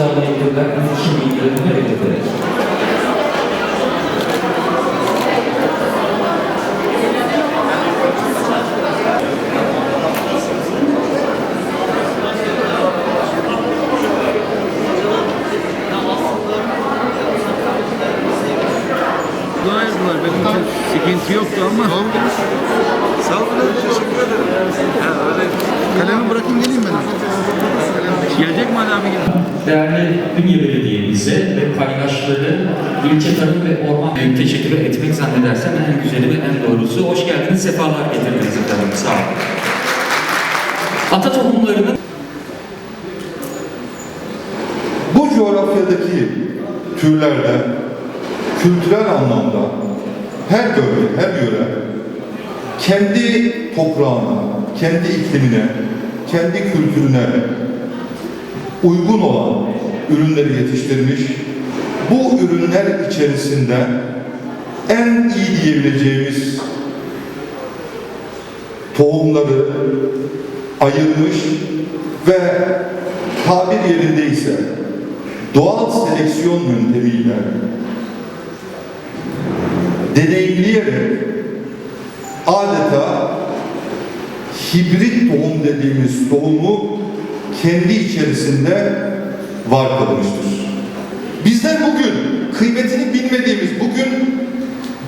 Kılıçdaroğlu'na yapılan iletişim bilgilerini reddeterek. Dua ettiler. Benim için sıkıntı yoktu ama. Sağ olun, teşekkür ederim. Öyle kalemi bırakayım geleyim ben. Gelecek mi Ali abi? Değerli Ünye Belediye'mize ve paydaşları ilçe tarım ve orman Büyük teşekkür etmek zannedersem en güzeli ve en doğrusu. Hoş geldiniz, sefalar getirdiniz efendim. Sağ olun. Ata tohumlarının Bu coğrafyadaki türlerde kültürel anlamda her bölge, her yöre kendi toprağına, kendi iklimine, kendi kültürüne uygun olan ürünleri yetiştirmiş. Bu ürünler içerisinde en iyi diyebileceğimiz tohumları ayırmış ve tabir yerindeyse doğal seleksiyon yöntemiyle deneyimleyerek adeta hibrit tohum dediğimiz tohumu kendi içerisinde var kılmıştır. Bizler bugün kıymetini bilmediğimiz, bugün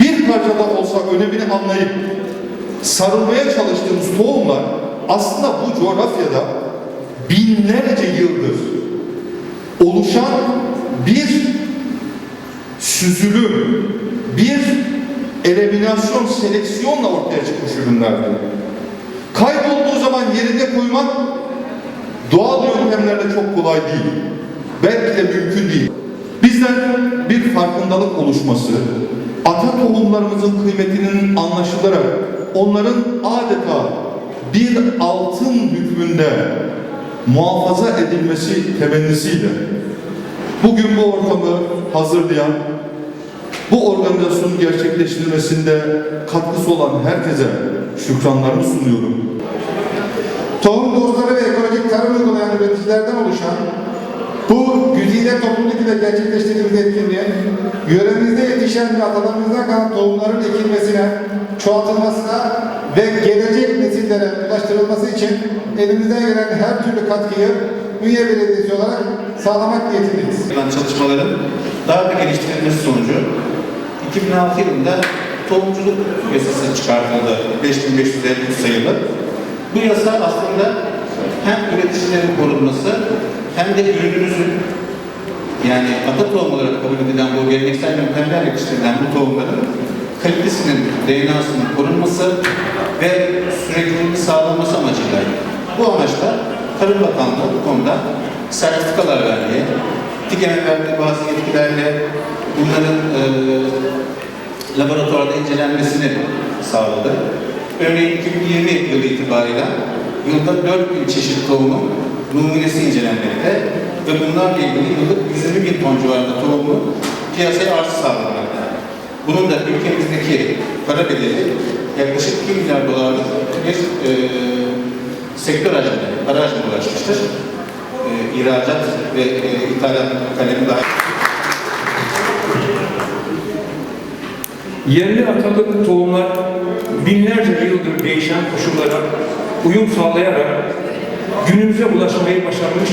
bir parçada olsa önemini anlayıp sarılmaya çalıştığımız tohumlar aslında bu coğrafyada binlerce yıldır oluşan bir süzülüm, bir eliminasyon, seleksiyonla ortaya çıkmış ürünlerdir. Kaybolduğu zaman yerine koymak doğal yöntemlerle çok kolay değil. Belki de mümkün değil. Bizden bir farkındalık oluşması, ata tohumlarımızın kıymetinin anlaşılarak onların adeta bir altın hükmünde muhafaza edilmesi temennisiyle bugün bu ortamı hazırlayan, bu organizasyonun gerçekleştirilmesinde katkısı olan herkese şükranlarımı sunuyorum. Tohum dostları ve ekolojik tarım uygulayan üreticilerden oluşan bu güzide topluluk ile gerçekleştirdiğimiz etkinliğin yöremizde yetişen ve atalarımızdan kalan tohumların ekilmesine, çoğaltılmasına ve gelecek nesillere ulaştırılması için elimizden gelen her türlü katkıyı Ünye Belediyesi olarak sağlamak niyetindeyiz. çalışmaların daha da geliştirilmesi sonucu 2006 yılında tohumculuk yasası çıkartıldı 5553 sayılı. Bu yasa aslında hem üreticilerin korunması hem de ürünümüzün yani ata tohum olarak kabul edilen bu geleneksel yöntemler yetiştirilen bu tohumların kalitesinin, DNA'sının korunması ve sürekliliğini sağlanması amacıyla bu amaçla Tarım Bakanlığı bu konuda sertifikalar verdiği, TİGEM'e verdiği bazı yetkilerle bunların e, laboratuvarda incelenmesini sağladı. Örneğin 2020 yılı itibariyle yılda 4000 çeşit tohumun numunesi incelenmekte ve bunlarla ilgili yıllık 120 bin ton civarında tohumu piyasaya arz sağlanmakta. Bunun da ülkemizdeki para bedeli yaklaşık 2 milyar dolarlık bir e, sektör hacmine, para hacmine ulaşmıştır. E, ihracat ve e, ithalat kalemi daha Yerli atalık tohumlar binlerce yıldır değişen koşullara uyum sağlayarak günümüze ulaşmayı başarmış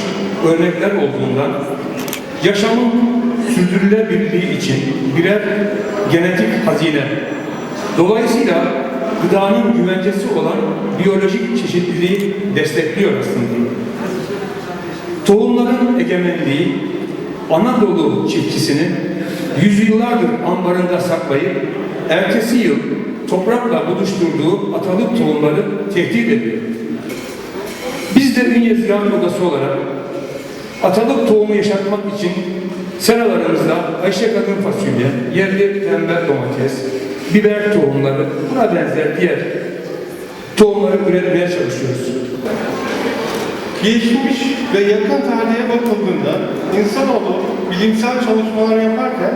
örnekler olduğundan yaşamın sürdürülebilirliği için birer genetik hazine. Dolayısıyla gıdanın güvencesi olan biyolojik çeşitliliği destekliyor aslında. Tohumların egemenliği Anadolu çiftçisinin yüzyıllardır ambarında saklayıp ertesi yıl toprakla buluşturduğu atalık tohumları tehdit ediyor. Biz de Ünye Ziraat Odası olarak atalık tohumu yaşatmak için seralarımızda Ayşe Kadın fasulye, yerli tembel domates, biber tohumları, buna benzer diğer tohumları üretmeye çalışıyoruz. Geçmiş ve yakın tarihe bakıldığında insanoğlu bilimsel çalışmalar yaparken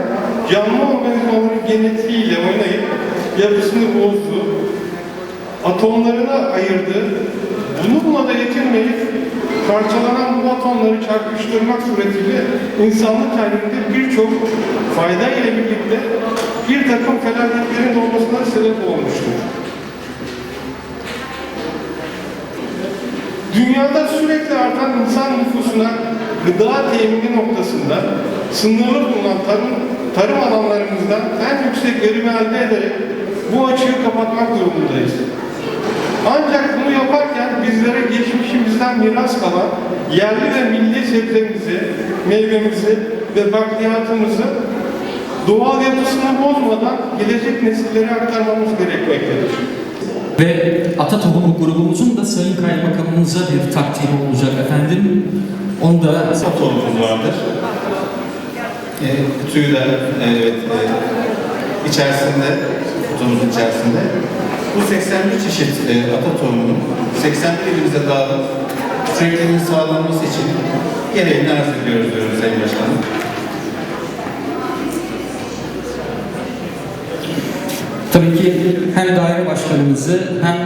canlı organizmaların genetiğiyle oynayıp yapısını bozdu, atomlarına ayırdı. Bununla da yetinmeyip parçalanan bu atomları çarpıştırmak suretiyle insanlık tarihinde birçok fayda ile birlikte bir takım felaketlerin olmasına sebep olmuştur. Dünyada sürekli artan insan nüfusuna gıda temini noktasında sınırlı bulunan tarım, tarım alanlarımızdan en yüksek verimi elde ederek bu açığı kapatmak durumundayız. Ancak bunu yaparken bizlere geçmişimizden miras kalan yerli ve milli sebzemizi, meyvemizi ve bakliyatımızı doğal yapısını bozmadan gelecek nesillere aktarmamız gerekmektedir. Ve Ata Tohumu grubumuzun da Sayın Kaymakamımıza bir takdiri olacak efendim. Onu da Tohumumuz vardır. E, kutuyu da evet, e, içerisinde, kutumuzun içerisinde. Bu 81 çeşit e, ata tohumunun 81 ilimize dağılıp sürekliliğinin sağlanması için gereğini arz ediyoruz diyoruz Sayın Başkanım. Tabii ki hem daire başkanımızı hem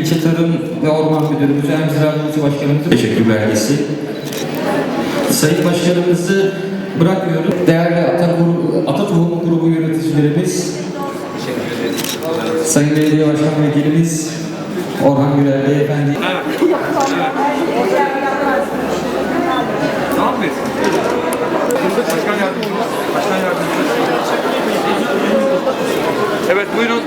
ilçe tarım ve orman müdürümüzü hem ziraat odası başkanımızı teşekkür belgesi. Sayın başkanımızı bırakmıyorum. Değerli Ata, Grubu- Ata Tohumu Grubu yöneticilerimiz, Sayın Belediye Başkan Vekilimiz Orhan Gürel Beyefendi. Ne yapıyorsun? Başkan yardımcısı. Evet buyurun.